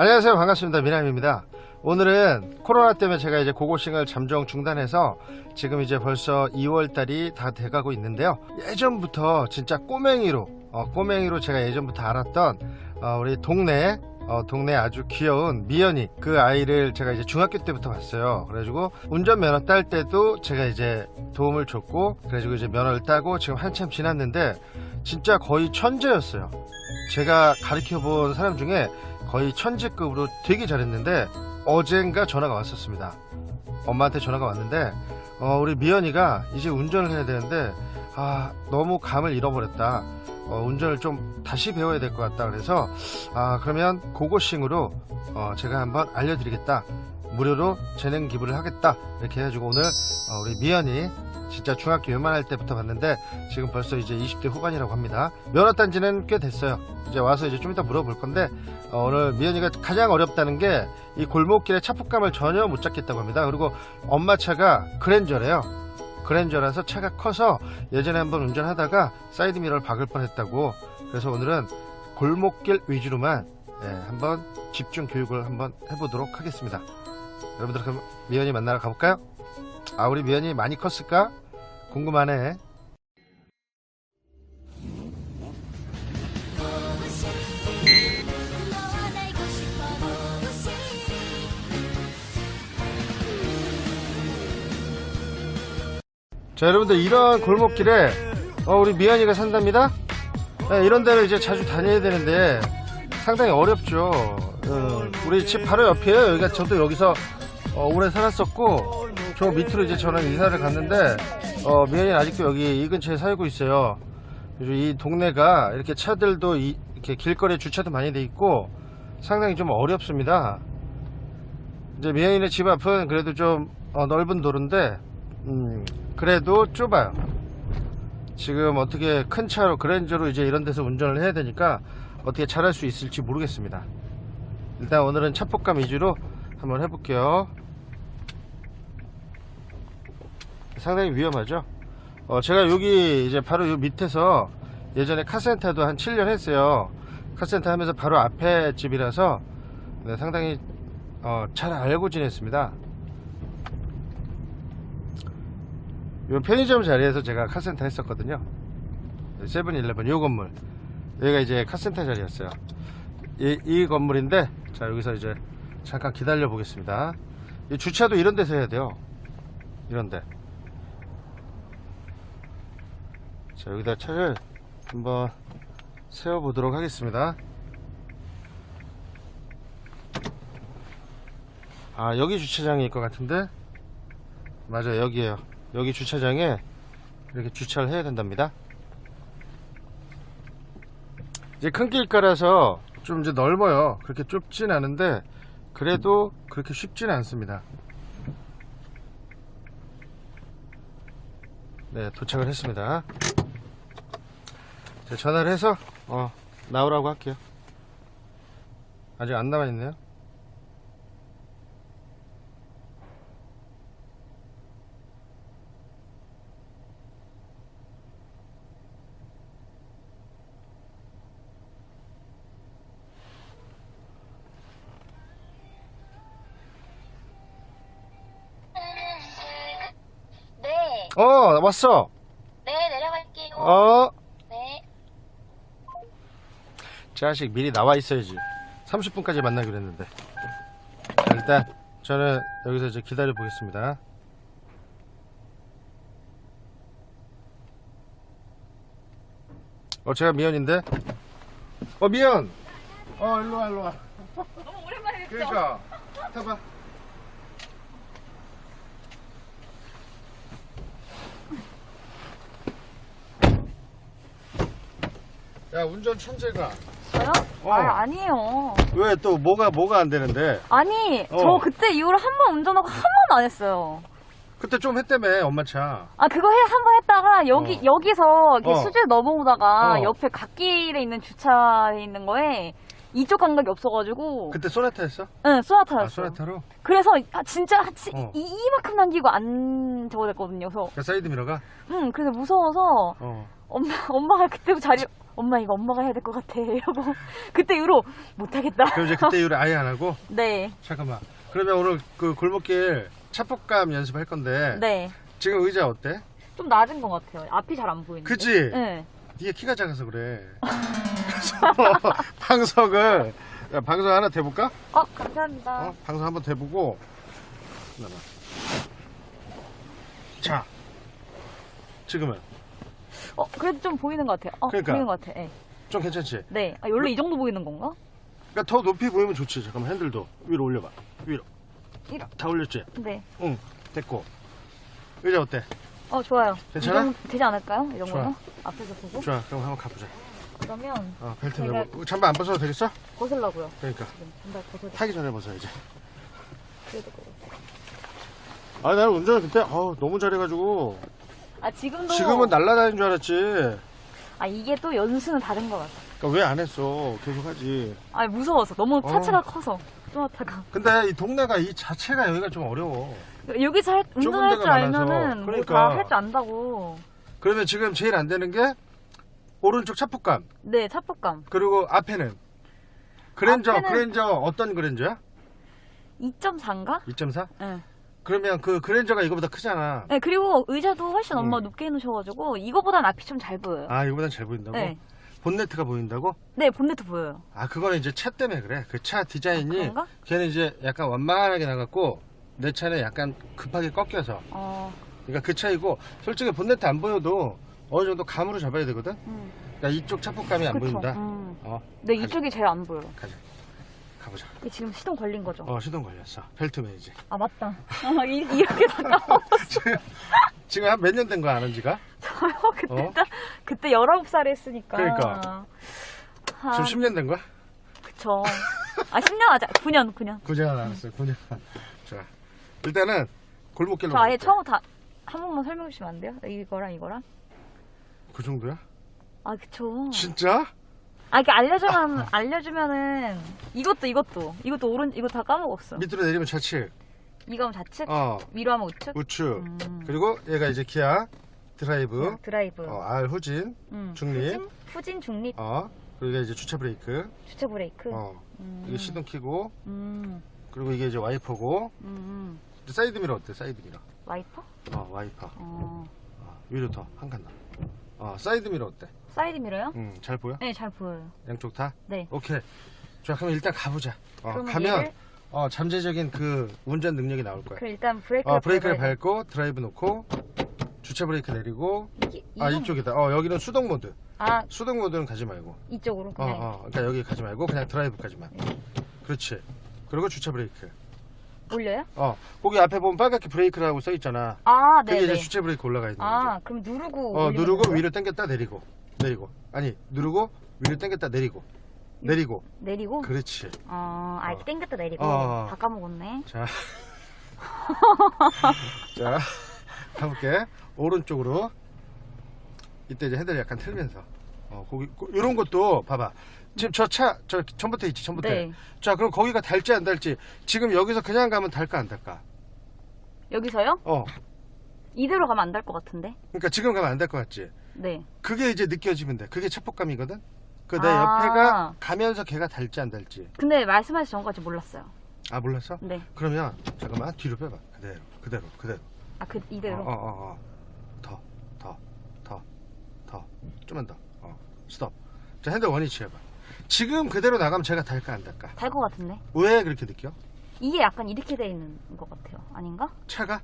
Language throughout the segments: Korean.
안녕하세요. 반갑습니다. 미남입니다. 오늘은 코로나 때문에 제가 이제 고고싱을 잠정 중단해서 지금 이제 벌써 2월 달이 다 돼가고 있는데요. 예전부터 진짜 꼬맹이로, 어, 꼬맹이로 제가 예전부터 알았던 어, 우리 동네 어, 동네 아주 귀여운 미연이 그 아이를 제가 이제 중학교 때부터 봤어요. 그래가지고 운전면허 딸 때도 제가 이제 도움을 줬고 그래가지고 이제 면허를 따고 지금 한참 지났는데 진짜 거의 천재였어요. 제가 가르쳐 본 사람 중에 거의 천재급으로 되게 잘했는데 어젠가 전화가 왔었습니다. 엄마한테 전화가 왔는데 어, 우리 미연이가 이제 운전을 해야 되는데 아 너무 감을 잃어버렸다. 어, 운전을 좀 다시 배워야 될 것 같다. 그래서 아 그러면 고고싱으로 어, 제가 한번 알려드리겠다. 무료로 재능 기부를 하겠다. 이렇게 해가지고 오늘 어, 우리 미연이 진짜 중학교 요만할 때부터 봤는데 지금 벌써 이제 20대 후반이라고 합니다. 면허 딴 지는 꽤 됐어요. 이제 와서 이제 좀 이따 물어볼 건데 어, 오늘 미연이가 가장 어렵다는 게 이 골목길에 차폭감을 전혀 못 잡겠다고 합니다. 그리고 엄마 차가 그랜저래요. 그랜저라서 차가 커서 예전에 한번 운전하다가 사이드 미러를 박을 뻔했다고. 그래서 오늘은 골목길 위주로만 예, 한번 집중 교육을 한번 해보도록 하겠습니다. 여러분들 그럼 미연이 만나러 가볼까요? 아 우리 미연이 많이 컸을까? 궁금하네. 자 여러분들 이런 골목길에 어, 우리 미연이가 산답니다. 네, 이런 데를 이제 자주 다녀야 되는데 상당히 어렵죠. 어, 우리 집 바로 옆이에요. 여기가 저도 여기서 어, 오래 살았었고 저 밑으로 이제 저는 이사를 갔는데 어, 미연이는 아직도 여기 이 근처에 살고 있어요. 이 동네가 이렇게 차들도 이, 이렇게 길거리에 주차도 많이 돼 있고 상당히 좀 어렵습니다. 이제 미연이네 집 앞은 그래도 좀 어, 넓은 도로인데 음, 그래도 좁아요. 지금 어떻게 큰 차로 그랜저로 이제 이런 데서 운전을 해야 되니까 어떻게 잘할 수 있을지 모르겠습니다. 일단 오늘은 차폭감 위주로 한번 해볼게요. 상당히 위험하죠. 어, 제가 여기 이제 바로 요 밑에서 예전에 카센터도 한 7년 했어요. 카센터 하면서 바로 앞에 집이라서 네, 상당히 어, 잘 알고 지냈습니다. 요 편의점 자리에서 제가 카센터 했었거든요. 세븐일레븐 요 건물. 여기가 이제 카센터 자리였어요. 이, 이 건물인데 자 여기서 이제 잠깐 기다려 보겠습니다. 이 주차도 이런 데서 해야 돼요. 이런데. 자 여기다 차를 한번 세워 보도록 하겠습니다. 아 여기 주차장일 것 같은데? 맞아요 여기에요. 여기 주차장에 이렇게 주차를 해야 된답니다. 이제 큰 길가라서 좀 이제 넓어요. 그렇게 좁진 않은데 그래도 그렇게 쉽진 않습니다. 네 도착을 했습니다. 자, 전화를 해서 어, 나오라고 할게요. 아직 안 남아있네요. 네, 어 왔어. 네 내려갈게요. 어 네. 자식 미리 나와 있어야지. 30분까지 만나기로 했는데. 자, 일단 저는 여기서 이제 기다려 보겠습니다. 어 제가 미연인데? 어 미연! 어 일로와 일로와. 너무 오랜만에 뵙죠. 그러니까. 타봐. 야 운전 천재가? 어. 아, 아니에요. 왜 또 뭐가 뭐가 안 되는데 아니, 어. 저 그때 이후로 한 번 운전하고 한 번 안 했어요. 그때 좀 했다며 엄마 차 아, 그거 해, 한 번 했다가, 여기, 어. 여기서 이렇게 어. 수질 넘어오다가, 어. 옆에 갓길에 있는 주차해 있는 거에, 이쪽 감각이 없어가지고, 그때 소나타 했어? 응, 소나타였어요. 아 소나타로? 그래서, 아, 진짜, 한 치- 어. 이, 이만큼 남기고 안 저거 됐거든요. 그래서, 그 사이드 미러가? 응, 그래서 무서워서, 어. 엄마, 엄마가 그때부터 자리, 엄마 이거 엄마가 해야 될 것 같아 이러고 그때 이후로 못하겠다 그럼 이제 그때 이후로 아예 안 하고 네 잠깐만. 그러면 오늘 그 골목길 차폭감 연습할 건데 네. 지금 의자 어때? 좀 낮은 것 같아요. 앞이 잘 안 보이는데. 그치? 네. 네가 키가 작아서 그래. 그래서 방석을 야, 방석 하나 대볼까? 어, 감사합니다. 어? 방석 한번 대보고. 자 지금은 어, 그래도 좀 보이는 것 같아요. 어, 그러니까. 보이는 것 같아. 네. 좀 괜찮지? 네. 아, 원래 이 정도 보이는 건가? 그러니까 더 높이 보이면 좋지. 잠깐만 핸들도 위로 올려봐. 위로. 위로. 다 올렸지? 네. 응. 됐고. 의자 어때? 어, 좋아요. 괜찮아? 이 정도 되지 않을까요? 이 정도는? 좋아. 앞에서 보고. 좋아. 그럼 한번 가보자. 그러면 어, 벨트 내고. 잠바 안 벗어도 되겠어? 벗으려고요. 그러니까. 지금 잠발 벗어야 타기 전에 벗어야지. 될것 같아요. 아, 나는 운전을 그때 어, 너무 잘해가지고 아, 지금도. 지금은 날라다니는 줄 알았지. 아, 이게 또 연수는 다른 것 같아. 그러니까 왜 안 했어? 계속 하지. 아, 무서워서. 너무 어. 차체가 커서. 좀 하다가. 근데 이 동네가 이 자체가 여기가 좀 어려워. 여기서 할, 좁은 운전할 데가 줄 많아서. 알면은 그러니까. 뭐 다 할 줄 안다고. 그러면 지금 제일 안 되는 게 오른쪽 차폭감 네, 차폭감. 그리고 앞에는 그랜저 앞에는- 그랜저 어떤 그랜저야? 2.4인가? 2.4? 네. 그러면 그 그랜저가 이거보다 크잖아. 네, 그리고 의자도 훨씬 엄마 음. 높게 해놓으셔가지고 이거보단 앞이 좀 잘 보여요. 아 이거보단 잘 보인다고? 네. 본네트가 보인다고? 네, 본네트 보여요. 아 그거는 이제 차 때문에 그래. 그 차 디자인이 그런가? 걔는 이제 약간 완만하게 나갔고 내 차는 약간 급하게 꺾여서 어, 그러니까 그 차이고 솔직히 본네트 안 보여도 어느 정도 감으로 잡아야 되거든. 음, 그러니까 이쪽 차폭감이 안 그쵸. 보인다. 음. 어 네, 가자. 이쪽이 제일 안 보여요. 가자. 가보자. 이게 지금 시동 걸린 거죠? 어 시동 걸렸어. 벨트 매이지. 아, 맞다. 아, 이, 이렇게 다가워. 지금 지금 한 몇 년 된 거야 아는 지가? 저요? 그때, 어? 딱- 그때 19살 했으니까. 그러니까. 아, 지금 10년 된 거야? 그쵸. 아, 10년 하자. 9년, 9년. 9년 알았어요. 9년. 자 일단은 골목길로. 저 아예. 처음 다, 한 번만 설명해 주시면 안 돼요? 이거랑 이거랑? 그 정도야? 아, 그쵸. 진짜? 아, 이렇게 알려주면, 알려주면은, 이것도, 이것도, 이것도 오른, 이거 다 까먹었어. 밑으로 내리면 좌측. 이거 하면 좌측, 어 위로 하면 우측. 우측. 음. 그리고 얘가 이제 기아 드라이브. 어, 드라이브. 어, R 후진. 음. 중립. 후진, 후진 중립, 어 그리고 이제 주차 브레이크. 주차 브레이크. 어 음. 이게 시동 키고 음. 그리고 이게 이제 와이퍼고 음, 음. 사이드 미러 어때? 사이드 미러. 와이퍼? 어 와이퍼. 어. 어, 위로 더 한 칸 더. 어 사이드 미러 어때? 사이드 미러요? 음 잘 보여? 네, 잘 보여요. 양쪽 다? 네. 오케이. 좋아 그럼 일단 가보자. 어, 그러면 가면 얘를, 어 잠재적인 그 운전 능력이 나올 거야. 그럼 일단 브레이크를, 어 브레이크를 밟아야 돼. 밟고 드라이브 놓고 주차 브레이크 내리고 이게, 아 이건- 이쪽이다. 어 여기는 수동 모드. 아, 수동 모드는 가지 말고. 이쪽으로 어, 그냥. 어, 그러니까 여기 가지 말고 그냥 드라이브까지만. 네. 그렇지. 그리고 주차 브레이크. 올려요? 어, 거기 앞에 보면 빨갛게 브레이크라고 써 있잖아. 아, 네, 그게 이제 네. 주차 브레이크 올라가 있는 아, 거지. 그럼 누르고. 어, 올리면 누르고 되는 거예요? 위로 당겼다 내리고, 내리고. 아니, 누르고 위로 당겼다 내리고, 내리고. 내리고? 그렇지. 어, 아, 어. 땡겼다 내리고. 어. 다 까먹었네. 자, 자, 가볼게. 오른쪽으로. 이때 이제 핸들을 약간 틀면서. 어, 거기, 이런 것도 봐봐. 지금 저 차, 저 전봇대 있지, 전봇대. 네. 자, 그럼 거기가 닳지 안 닳지? 지금 여기서 그냥 가면 닳까 안 닳까? 여기서요? 어, 이대로 가면 안 될 것 같은데. 그러니까 지금 가면 안 될 것 같지? 네. 그게 이제 느껴지면 돼. 그게 체폭감이거든? 그 내 아. 옆에가 가면서 걔가 닳지 안 닳지? 근데 말씀하신 전까지 몰랐어요. 아, 몰랐어? 네. 그러면, 잠깐만, 뒤로 빼봐. 그대로, 그대로, 그대로. 아, 그, 이대로. 어, 어, 어, 어. 더, 더, 더, 더. 좀만 더. 어, 스톱. 자, 핸들 원위치 해봐. 지금 그대로 나가면 제가 닳까 안 닳까? 달 것 같은데. 왜 그렇게 느껴? 이게 약간 이렇게 돼 있는 것 같아요. 아닌가? 차가?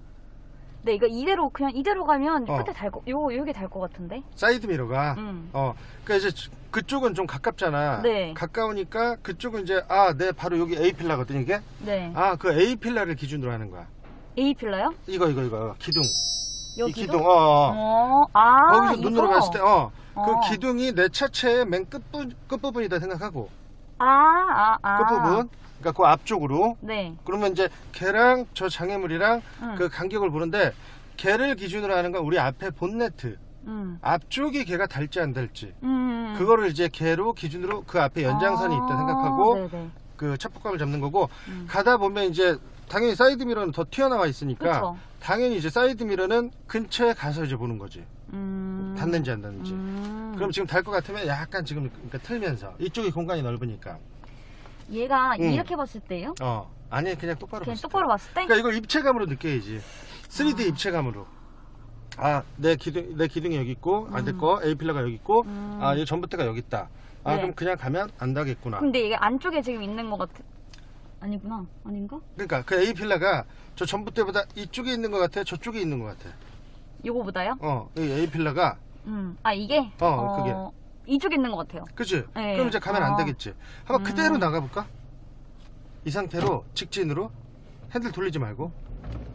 네, 이거 이대로 그냥 이대로 가면 어. 끝에 달 거, 요 요게 달 것 같은데. 사이드 미러가 음. 어, 그러니까 이제 그쪽은 좀 가깝잖아. 네. 가까우니까 그쪽은 이제 아, 내 바로 여기 A 필라거든 이게. 네. 아, 그 A 필라를 기준으로 하는 거야. A 필러요? 이거 이거 이거 기둥. 이 여기도? 기둥. 어. 어. 어, 아, 거기서 이거? 눈으로 봤을 때 어. 어. 그 기둥이 내 차체의 맨 끝부, 끝부분이다 생각하고 아, 아, 아. 끝부분 그러니까 그 앞쪽으로 네. 그러면 이제 걔랑 저 장애물이랑 음. 그 간격을 보는데 걔를 기준으로 하는 건 우리 앞에 본네트 음. 앞쪽이 걔가 닳지 안 닳지 음. 그거를 이제 걔로 기준으로 그 앞에 연장선이 있다 생각하고 네네. 그 차폭감을 잡는 거고 음. 가다 보면 이제 당연히 사이드 미러는 더 튀어나와 있으니까 그쵸. 당연히 이제 사이드 미러는 근처에 가서 이제 보는 거지 음. 닿는지 안 닿는지 음. 그럼 지금 달것 같으면 약간 지금 그러니까 틀면서 이쪽이 공간이 넓으니까. 얘가 음. 이렇게 봤을 때요? 어 아니 그냥 똑바로 그냥 봤을 때. 똑바로 봤을 때? 그러니까 이걸 입체감으로 느껴야지. 3D 아. 입체감으로. 아, 내 기둥, 내 기둥이 여기 있고, 아, 내 음. 거, A 필러가 여기 있고, 음. 아, 얘 전봇대가 여기 있다. 아, 네. 그럼 그냥 가면 안 닿겠구나. 근데 이게 안쪽에 지금 있는 것 같아. 아니구나. 아닌가? 그러니까 그 A 필러가 저 전봇대보다 이쪽에 있는 것 같아, 저쪽에 있는 것 같아. 요거보다요? 어, 이 A 필러가, 음. 아, 이게? 어, 그게. 이쪽에 있는 것 같아요. 그치? 네. 그럼 이제 가면 안 아. 되겠지. 한번 음. 그대로 나가볼까? 이 상태로 직진으로 핸들 돌리지 말고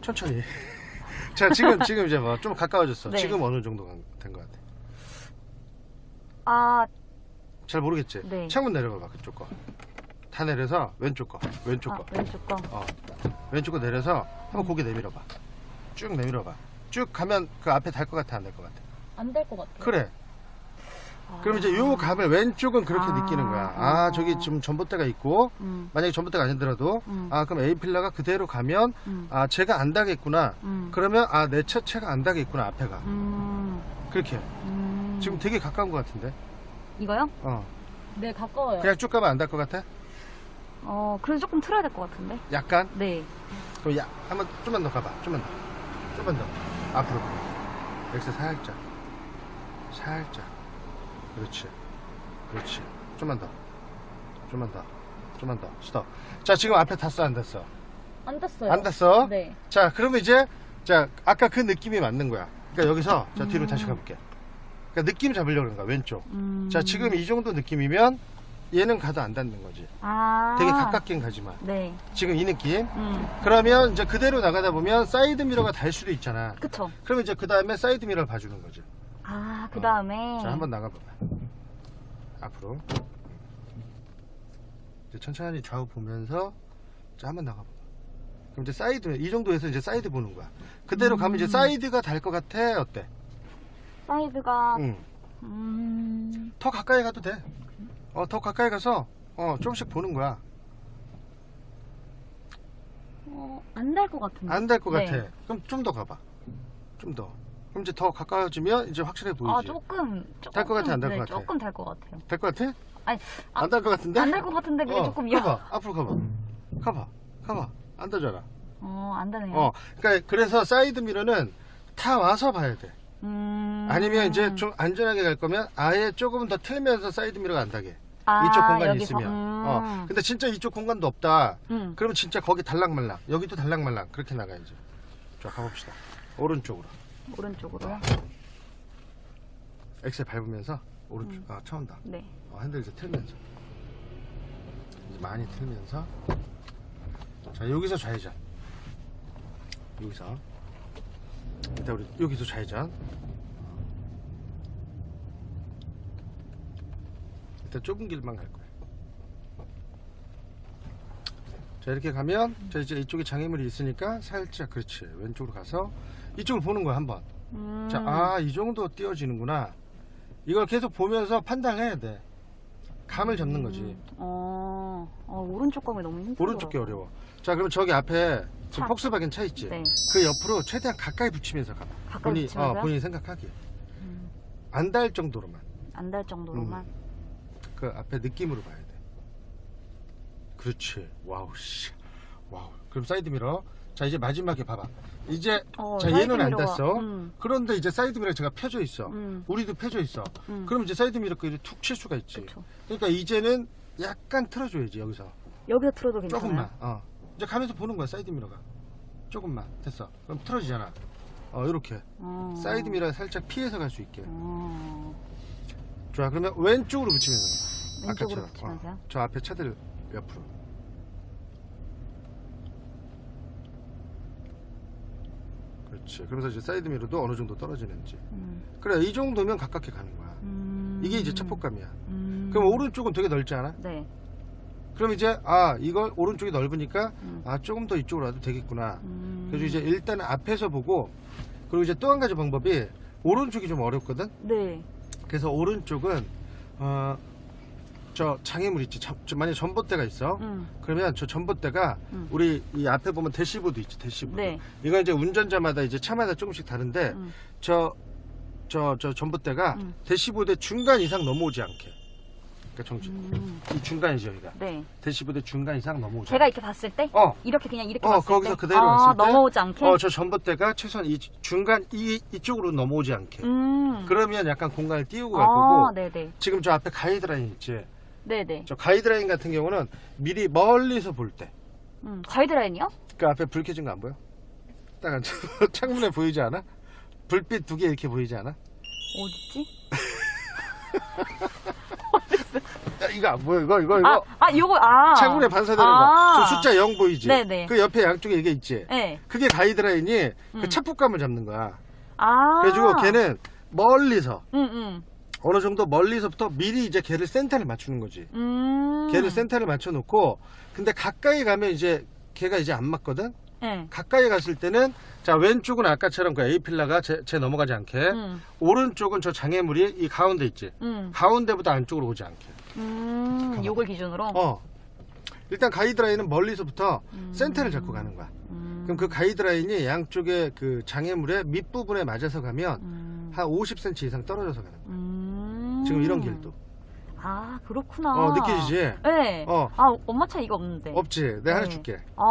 천천히. 자, 지금, 지금 이제 뭐 좀 가까워졌어. 네. 지금 어느 정도 된 것 같아. 아, 잘 모르겠지? 네. 창문 내려봐봐 그쪽 거. 다 내려서 왼쪽 거, 왼쪽 아 거. 왼쪽 거. 어. 왼쪽 거 내려서 한번 고개 내밀어봐. 쭉 내밀어봐. 쭉 가면 그 앞에 달 것 같아, 안될것 같아? 안 될 것 같아요. 그래. 아. 그럼 이제 요 감을 왼쪽은 그렇게 아. 느끼는 거야. 아, 저기 지금 전봇대가 있고, 음. 만약에 전봇대가 아니더라도, 음. 아, 그럼 A 필러가 그대로 가면, 음. 아, 제가 안 닿겠구나. 음. 그러면, 아, 내 차체가 안 닿겠구나, 앞에가. 음. 그렇게. 음. 지금 되게 가까운 것 같은데? 이거요? 어. 네, 가까워요. 그냥 쭉 가면 안 닿을 것 같아? 어, 그래서 조금 틀어야 될 것 같은데. 약간? 네. 그럼 야, 한번 좀만 더 가봐. 좀만 더. 좀만 더. 앞으로. 엑스 살짝. 살짝. 그렇지. 그렇지. 좀만 더. 좀만 더. 좀만 더. 스톱. 자, 지금 앞에 탔어, 안 탔어? 안 떴어요. 안 탔어? 네. 자, 그러면 이제, 자, 아까 그 느낌이 맞는 거야. 그러니까 여기서, 자, 뒤로 음. 다시 가볼게. 그러니까 느낌 잡으려고 그런 거야, 왼쪽. 음. 자, 지금 이 정도 느낌이면 얘는 가도 안 닿는 거지. 아. 되게 가깝긴 가지만. 네. 지금 이 느낌. 음. 그러면 이제 그대로 나가다 보면 사이드 미러가 달 수도 있잖아. 그쵸. 그러면 이제 그 다음에 사이드 미러를 봐주는 거지. 아, 그 다음에. 어. 자, 한번 나가봐봐. 앞으로. 이제 천천히 좌우 보면서, 자, 한번 나가봐봐. 그럼 이제 사이드, 이 정도에서 이제 사이드 보는 거야. 그대로 가면 이제 음. 사이드가 달 것 같아? 어때? 사이드가. 응. 음. 더 가까이 가도 돼. 어, 더 가까이 가서, 어, 조금씩 보는 거야. 어, 안될것 같은데. 안 될 것 네. 같아. 그럼 좀 더 가봐. 좀 더. 그럼 이제 더 가까워지면 이제 확실해 보이지. 아, 조금. 조금 달 것 같아, 안달것 네, 같아? 조금 될것 같아요. 될 것 같아? 아니, 아, 안될것 같은데? 안될것 같은데, 그게 어, 조금 여. 가봐. 앞으로 가봐. 가봐. 가봐. 안 되잖아. 어, 안 되네요. 어. 그러니까 그래서 사이드 미러는 다 와서 봐야 돼. 음. 아니면 이제 좀 안전하게 갈 거면 아예 조금 더 틀면서 사이드 미러가 안 닿게. 아, 이쪽 공간이 여기서. 있으면. 음. 어. 근데 진짜 이쪽 공간도 없다. 음. 그러면 진짜 거기 달랑말랑. 여기도 달랑말랑. 그렇게 나가야지. 자, 가봅시다. 오른쪽으로. 오른쪽으로요? 엑셀 밟으면서 오른쪽. 음. 아, 처음 다. 네. 어, 핸들 이제 틀면서. 이제 많이 틀면서. 자, 여기서 좌회전. 여기서. 일단 우리 여기서 좌회전. 일단 좁은 길만 갈 거예요. 자, 이렇게 가면, 자, 이제 이쪽에 장애물이 있으니까 살짝, 그렇지. 왼쪽으로 가서 이쪽을 보는 거야, 한번. 음. 자, 아, 이 정도 띄워지는구나. 이걸 계속 보면서 판단해야 돼. 감을 잡는 거지. 음. 어, 어, 오른쪽 가기 너무 힘들어. 오른쪽 게 어려워. 자, 그럼 저기 앞에 지금 차. 폭스바겐 차 있지? 네. 그 옆으로 최대한 가까이 붙이면서 가봐. 가까이 본인, 붙이면서요? 어, 본인이 생각하기에. 음. 안 닿을 정도로만. 안될 정도로만. 그 앞에 느낌으로 봐야 돼. 그렇지. 와우, 씨. 와우. 그럼 사이드 미러. 자, 이제 마지막에 봐봐. 이제, 어, 자, 사이드 얘는 안 미러가- 닿았어. 음. 그런데 이제 사이드 미러 제가 펴져 있어. 음. 우리도 펴져 있어. 음. 그럼 이제 사이드 미러 거를 툭 칠 수가 있지. 그쵸. 그러니까 이제는 약간 틀어줘야지, 여기서. 여기서 틀어도 괜찮아요? 조금만. 어. 이제 가면서 보는 거야, 사이드 미러가. 조금만. 됐어. 그럼 틀어지잖아. 어, 이렇게. 어. 사이드 미러 살짝 피해서 갈 수 있게. 어. 좋아. 그러면 왼쪽으로 붙이면서. 왼쪽으로 아까처럼. 붙이면서요? 어. 저 앞에 차들 옆으로. 그렇지. 그러면서 이제 사이드 미러도 어느 정도 떨어지는지. 음. 그래, 이 정도면 가깝게 가는 거야. 음. 이게 이제 척폭감이야. 음. 그럼 오른쪽은 되게 넓지 않아? 네. 그럼 이제, 아, 이걸 오른쪽이 넓으니까, 음. 아, 조금 더 이쪽으로 와도 되겠구나. 음. 그래서 이제 일단 앞에서 보고, 그리고 이제 또 한 가지 방법이, 오른쪽이 좀 어렵거든? 네. 그래서 오른쪽은, 어, 저 장애물 있지. 저, 저 만약에 전봇대가 있어. 음. 그러면 저 전봇대가 음. 우리 이 앞에 보면 대시보드 있지, 대시보드. 네. 이건 이제 운전자마다 이제 차마다 조금씩 다른데, 음. 저 저, 저 전봇대가 음. 대시보드 중간 이상 넘어오지 않게. 그러니까 정지. 음. 이 중간이죠, 여기가. 네. 대시보드 중간 이상 넘어오지 제가 이렇게 봤을 때 어. 이렇게 그냥 이렇게 어, 봤을 거기서 때 그대로 아, 봤을 때? 넘어오지 않게. 어, 저 전봇대가 최소한 이 중간 이 이쪽으로 넘어오지 않게. 음. 그러면 약간 공간을 띄우고 갈 아, 거고. 네네. 지금 저 앞에 가이드라인 있지. 네네. 저 가이드라인 같은 경우는 미리 멀리서 볼 때. 음. 가이드라인이요? 그 앞에 불 켜진 거 안 보여? 딱 앉아. 창문에 보이지 않아? 불빛 두 개 이렇게 보이지 않아? 어딨지? 야, 이거 안 보여? 이거 이거 이거. 아, 아, 요거, 아. 창문에 반사되는 아. 거. 저 숫자 0 보이지? 네네. 그 옆에 양쪽에 이게 있지? 네. 그게 가이드라인이 그 음. 착폭감을 잡는 거야. 아. 그래가지고 걔는 멀리서 응, 응. 어느 정도 멀리서부터 미리 이제 걔를 센터를 맞추는 거지. 음. 걔를 센터를 맞춰놓고 근데 가까이 가면 이제 걔가 이제 안 맞거든. 네. 가까이 갔을 때는 자 왼쪽은 아까처럼 그 A 필라가 제, 제 넘어가지 않게 응. 오른쪽은 저 장애물이 이 가운데 있지. 응. 가운데보다 안쪽으로 오지 않게. 음. 요걸 기준으로. 어. 일단 가이드라인은 멀리서부터 음. 센터를 잡고 가는 거야. 음. 그럼 그 가이드라인이 양쪽에 그 장애물의 밑부분에 맞아서 가면 음. 한 50cm 이상 떨어져서 가는 거야. 음. 지금 이런 길도. 아, 그렇구나. 어, 느껴지지? 네. 어. 아, 엄마 차 이거 없는데. 없지? 내가 하나 네. 줄게. 아.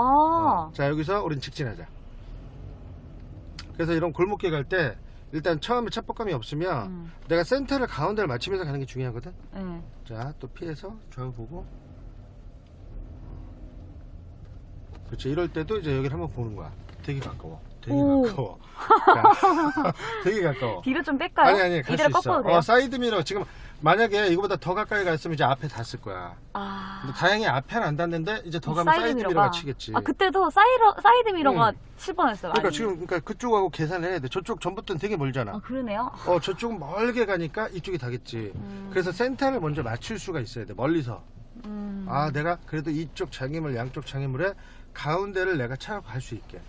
어. 자, 여기서 우린 직진하자. 그래서 이런 골목길 갈 때 일단 처음에 착복감이 없으면 음. 내가 센터를 가운데를 맞추면서 가는 게 중요하거든. 네. 자, 또 피해서 좌우 보고. 그렇지. 이럴 때도 이제 여기를 한번 보는 거야. 되게 가까워. 되게 오. 가까워. 자, 되게 가까워. 뒤로 좀 뺄까요? 아니 아니 갈 수 이대로 있어. 꺾어도 돼요? 어, 사이드 미러 지금 만약에 이거보다 더 가까이 갔으면 이제 앞에 닿았을 거야. 아. 근데 다행히 앞에는 안 닿는데 이제 더 가면 사이드, 미러가 치겠지. 아, 그때도 사이러, 사이드 미러가 응. 칠 뻔했어요. 그러니까 많이. 지금 그러니까 그쪽하고 계산을 해야 돼. 저쪽 전부터는 되게 멀잖아. 아, 그러네요. 어 저쪽은 멀게 가니까 이쪽이 닿겠지. 음. 그래서 센터를 먼저 맞출 수가 있어야 돼. 멀리서. 음. 아 내가 그래도 이쪽 장애물 양쪽 장애물에 가운데를 내가 차고 갈 수 있게.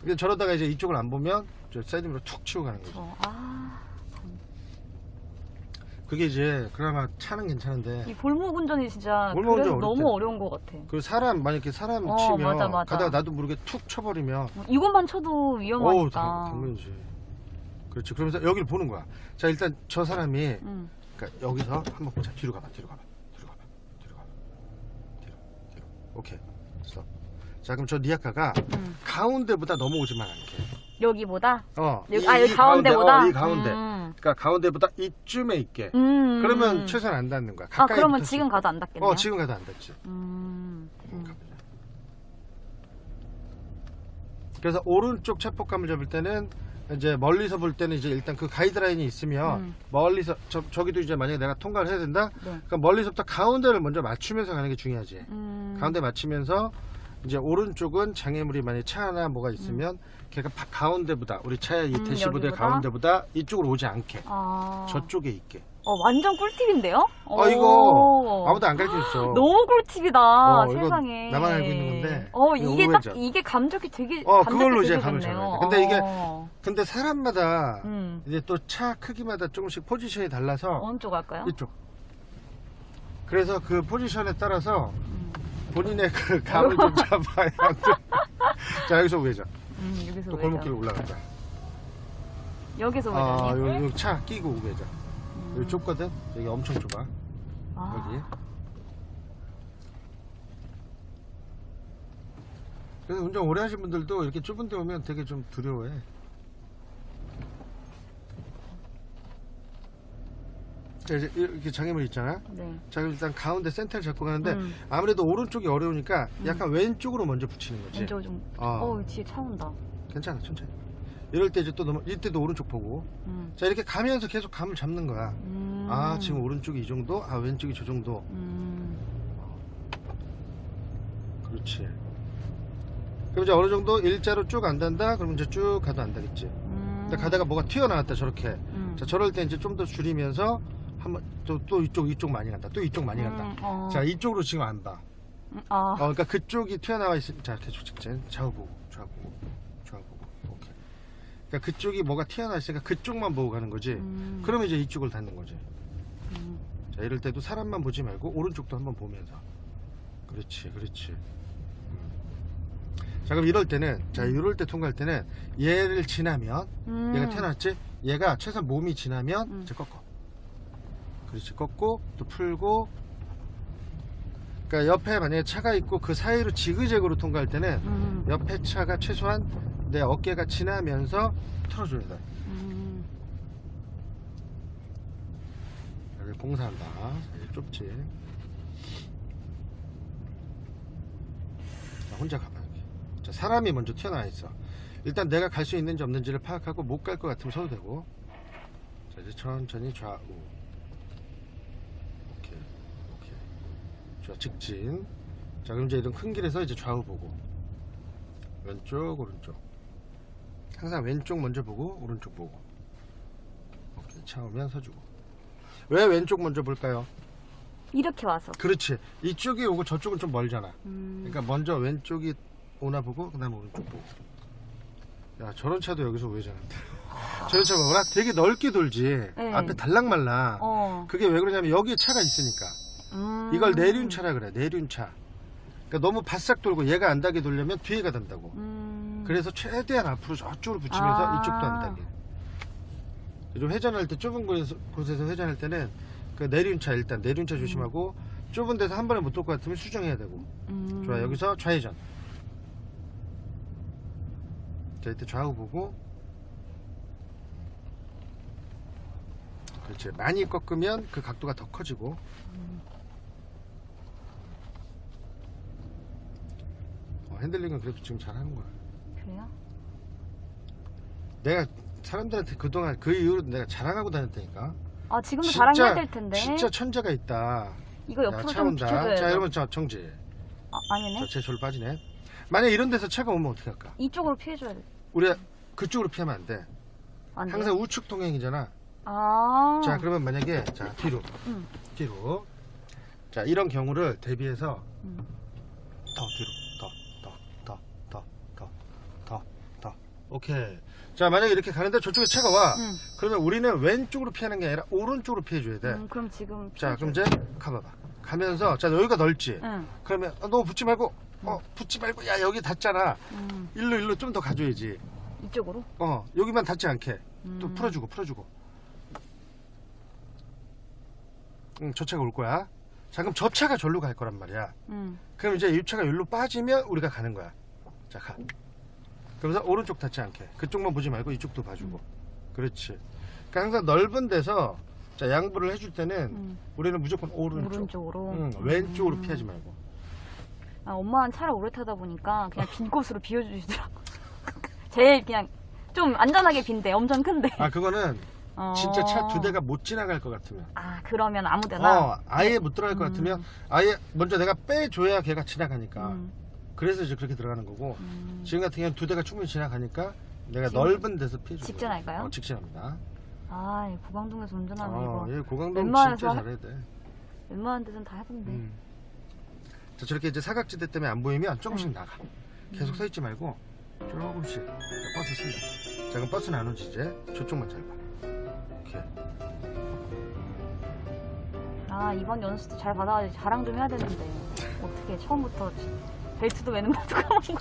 근데 저러다가 이제 이쪽을 안 보면 저 사이드 미러 툭 치고 가는 거지. 어, 아. 그게 이제 그나마 차는 괜찮은데. 이 골목 운전이 진짜 골목 운전 그래서 어릴 너무 때. 어려운 것 같아. 그 사람 만약에 사람 어, 치면 맞아, 맞아. 가다가 나도 모르게 툭 쳐버리면 이것만 쳐도 어우 위험하니까. 당- 당연이지 그렇지 그러면서 여기를 보는 거야 자 일단 저 사람이 음. 그러니까 여기서 한번 보자 뒤로 가봐 뒤로 가봐 뒤로 가봐 뒤로 가봐 뒤로 뒤로 오케이 스톱 자 그럼 저 리아카가 음. 가운데보다 넘어오지만 않게 여기보다? 어, 여기, 이- 아, 여기 이 가운데보다? 가운데, 어, 이 가운데 음. 그러니까 가운데보다 이쯤에 있게 음. 그러면 최소한 안 닿는 거야 아, 가까이 그러면 지금 때. 가도 안 닿겠네요? 어 지금 가도 안 닿지 음. 음. 그래서 오른쪽 차폭감을 잡을 때는 이제 멀리서 볼 때는 이제 일단 그 가이드라인이 있으면 음. 멀리서 저, 저기도 이제 만약에 내가 통과를 해야 된다 네. 그럼 멀리서부터 가운데를 먼저 맞추면서 가는 게 중요하지 음. 가운데 맞추면서 이제 오른쪽은 장애물이 만약에 차 하나 뭐가 있으면 걔가 바- 가운데보다 우리 차의 이 음, 대시보드의 여기보다? 가운데보다 이쪽으로 오지 않게 아. 저쪽에 있게 어, 완전 꿀팁인데요? 아 이거 오. 아무도 안 가르쳐 줬어 너무 꿀팁이다 어, 이거 세상에 나만 알고 있는 건데, 어 이거 이게 딱 오해죠. 이게 감적이 되게 어, 그걸로 되게 이제 감을 좋네요. 잡아야 돼. 근데 이게 어. 근데 사람마다 음. 이제 또 차 크기마다 조금씩 포지션이 달라서 어느 쪽 할까요? 이쪽. 그래서 그 포지션에 따라서 음. 본인의 그 감을 좀 잡아야 돼. 자 여기서 우회전. 음, 여기서 또 왜죠? 골목길 올라가자. 여기서 아 왜죠? 여기, 여기 차 끼고 우회전. 음. 여기 좁거든. 여기 엄청 좁아. 아. 여기. 그래서 운전 오래 하신 분들도 이렇게 좁은 데 오면 되게 좀 두려워해. 자, 이제 이렇게 장애물 있잖아. 네. 자, 그럼 일단 가운데 센터를 잡고 가는데 음. 아무래도 오른쪽이 어려우니까 음. 약간 왼쪽으로 먼저 붙이는 거지. 왼쪽을 좀. 어. 어, 뒤에 차 온다. 괜찮아, 천천히. 이럴 때 이제 또 넘어, 이때도 오른쪽 보고. 음. 자, 이렇게 가면서 계속 감을 잡는 거야. 음. 아, 지금 오른쪽이 이 정도? 아, 왼쪽이 저 정도. 음. 그렇지. 그럼 이제 어느 정도 일자로 쭉 안 단다? 그러면 이제 쭉 가도 안 되겠지. 음. 근데 가다가 뭐가 튀어나왔다, 저렇게. 음. 자, 저럴 때 이제 좀 더 줄이면서 한번 또, 또 이쪽, 이쪽 많이 간다. 또 이쪽 많이 간다. 음, 어. 자, 이쪽으로 지금 안 봐. 음, 아. 어, 그러니까 그쪽이 튀어나와 있으 자, 계속 직진. 좌우 보고, 좌우 보고, 좌우 보고. 오케이. 그러니까 그쪽이 뭐가 튀어나와 있으니까 그쪽만 보고 가는 거지. 음. 그러면 이제 이쪽을 닫는 거지. 음. 자, 이럴 때도 사람만 보지 말고 오른쪽도 한번 보면서. 그렇지, 그렇지. 음. 자 그럼 이럴 때는 자 이럴 때 통과할 때는 얘를 지나면 음. 얘가 태어났지? 얘가 최소한 몸이 지나면 음. 이제 꺾어. 그렇지 꺾고 또 풀고. 그러니까 옆에 만약에 차가 있고 그 사이로 지그재그로 통과할 때는 음. 옆에 차가 최소한 내 어깨가 지나면서 틀어줘야 돼. 음. 여기 공사한다. 여기 좁지. 자, 혼자 가봐. 자, 사람이 먼저 튀어나와 있어. 일단 내가 갈 수 있는지 없는지를 파악하고 못 갈 것 같으면 서도 되고. 자 이제 천천히 좌우. 오케이, 오케이. 좋아 직진. 자 그럼 이제 이런 큰 길에서 이제 좌우 보고. 왼쪽 오른쪽. 항상 왼쪽 먼저 보고 오른쪽 보고. 오케이 차 오면 서주고. 왜 왼쪽 먼저 볼까요? 이렇게 와서. 그렇지. 이쪽이 오고 저쪽은 좀 멀잖아. 음. 그러니까 먼저 왼쪽이 오나 보고 그 다음에 오른쪽 보고. 야 저런 차도 여기서 우회전한다. 저런 차 봐봐라. 되게 넓게 돌지. 네. 앞에 달랑말랑. 어. 그게 왜 그러냐면 여기에 차가 있으니까. 음. 이걸 내륜차라 그래. 내륜차. 그러니까 너무 바싹 돌고 얘가 안 닿게 돌려면 뒤에가 단다고. 음. 그래서 최대한 앞으로 저쪽으로 붙이면서 아. 이쪽도 안 닿게. 좀 회전할 때 좁은 곳에서, 곳에서 회전할 때는 그 내륜차 일단 내륜차 조심하고 좁은 데서 한 번에 못 돌 것 같으면 수정해야 되고. 음. 좋아 여기서 좌회전 자 이때 좌우 보고 그렇지 많이 꺾으면 그 각도가 더 커지고 어, 핸들링은 그래도 지금 잘하는 거야 그래요? 내가 사람들한테 그동안 그 이후로 내가 자랑하고 다녔다니까 아 지금도 자랑해야 될 텐데. 진짜 천재가 있다 이거 옆으로 야, 차 좀 온다 비켜줘야 자 돼. 여러분 저 정지 아, 아니네. 자 제철 빠지네 만약 이런 데서 차가 오면 어떻게 할까 이쪽으로 피해줘야 돼. 우리가 그쪽으로 피하면 안 돼 안 돼. 항상 우측 통행이잖아. 아. 자, 그러면 만약에 자 뒤로, 음. 뒤로. 자, 이런 경우를 대비해서 음. 더 뒤로, 더, 더, 더, 더, 더, 더, 더. 오케이. 자, 만약에 이렇게 가는데 저쪽에 차가 와. 음. 그러면 우리는 왼쪽으로 피하는 게 아니라 오른쪽으로 피해줘야 돼. 음, 그럼 지금. 자, 그럼 이제 가봐봐. 가면서 자 여기가 넓지. 응. 그러면 어, 너무 붙지 말고, 어, 붙지 말고, 야 여기 닿잖아. 음. 일로 일로 좀 더 가줘야지. 이쪽으로? 어, 여기만 닿지 않게. 또 음. 풀어주고 풀어주고 응, 저 차가 올 거야 자 그럼 저 차가 절로 갈 거란 말이야 음. 그럼 이제 이 차가 여기로 빠지면 우리가 가는 거야 자 가 그러면서 오른쪽 닿지 않게 그쪽만 보지 말고 이쪽도 봐주고 그렇지 그러니까 항상 넓은 데서 자 양보를 해줄 때는 음. 우리는 무조건 오른쪽 오른쪽으로. 응, 왼쪽으로 음. 피하지 말고 아, 엄마는 차를 오래 타다 보니까 그냥 빈 곳으로 비워주시더라고. 제일 그냥 좀 안전하게 빈데 엄청 큰데. 아 그거는 어. 진짜 차 두 대가 못 지나갈 것 같으면 아 그러면 아무데나. 어 아예 못 들어갈 것 음. 같으면 아예 먼저 내가 빼줘야 걔가 지나가니까 음. 그래서 이제 그렇게 들어가는 거고 음. 지금 같은 경우는 두 대가 충분히 지나가니까 내가 지금 넓은 데서 피해 주고 직진할까요? 어, 직진합니다. 아, 이 고강동에서 운전하는 어, 이거. 얘 고강동 웬만해서 진짜 하- 잘해야 돼. 웬만한 데는 다 해본데. 음. 자, 저렇게 이제 사각지대 때문에 안 보이면 조금씩 음. 나가. 계속 서 있지 말고 조금씩 자, 버스 쓴다. 자 그럼 버스는 안 오지 이제. 저쪽만 잘봐 오케이 아 이번 연수도 잘 받아가지고 자랑 좀 해야 되는데. 어떻게 처음부터 벨트도 매는 것도 까먹고